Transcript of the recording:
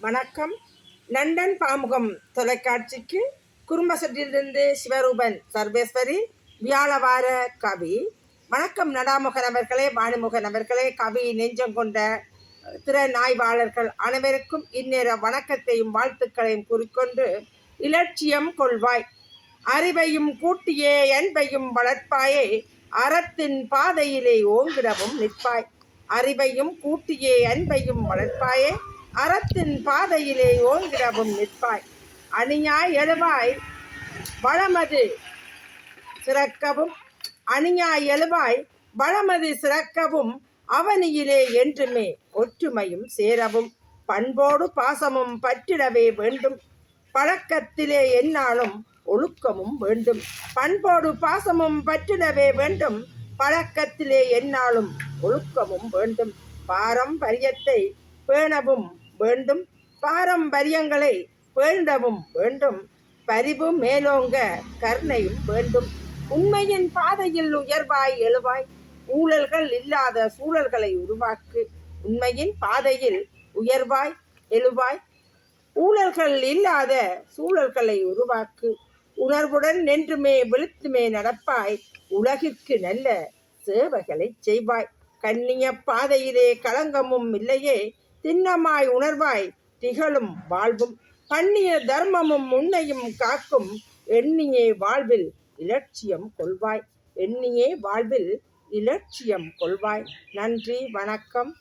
வணக்கம். லண்டன் பாமுகம் தொலைக்காட்சிக்கு குறும்பசட்டிலிருந்து சிவரூபன் சர்வேஸ்வரி வியாழவார கவி. வணக்கம் நடாமுகன் அவர்களே வாணிமுகன் அவர்களே கவி நெஞ்சம் கொண்ட திற நாய்வாளர்கள் அனைவருக்கும் இந்நேர வணக்கத்தையும் வாழ்த்துக்களையும் கூறிக்கொண்டு இலட்சியம் கொள்வாய். அறிவையும் கூட்டியே அன்பையும் வளர்ப்பாயே அறத்தின் பாதையிலே ஓங்கிடவும் நிற்பாய். அறிவையும் கூட்டியே அன்பையும் வளர்ப்பாயே அறத்தின் பாதையிலே ஓங்கிடவும் நிற்பாய். அணியாய் எழுவாய் வளமது சிறக்கவும். அணியாய் எழுவாய் வளமது சிறக்கவும் அவனியிலே என்றுமே ஒற்றுமையும் சேரவும். பண்போடு பாசமும் பற்றிடவே வேண்டும். பழக்கத்திலே என்னாலும் ஒழுக்கமும் வேண்டும். பண்போடு பாசமும் பற்றிடவே வேண்டும். பழக்கத்திலே என்னாலும் ஒழுக்கமும் வேண்டும். பாரம்பரியத்தை பேணவும் வேண்டும். பாரம்பரியங்களை பேண்டவும் வேண்டும். பரிவு மேலோங்க கருணையும் வேண்டும். உண்மையின் பாதையில் உயர்வாய் எழுவாய். ஊழல்கள் இல்லாத சூழல்களை உருவாக்கு. உண்மையின் பாதையில் உயர்வாய் எழுவாய். ஊழல்கள் இல்லாத சூழல்களை உருவாக்கு. உணர்வுடன் நின்றுமே விழுத்துமே நடப்பாய். உலகிற்கு நல்ல சேவைகளை செய்வாய். கண்ணிய பாதையிலே களங்கமும் இல்லையே. திண்ணமாய் உணர்வாய் திகழும் வாழ்வும் பண்ணிய தர்மமும் உன்னையும் காக்கும் எண்ணியே வாழ்வில் இலட்சியம் கொள்வாய். எண்ணியே வாழ்வில் இலட்சியம் கொள்வாய். நன்றி வணக்கம்.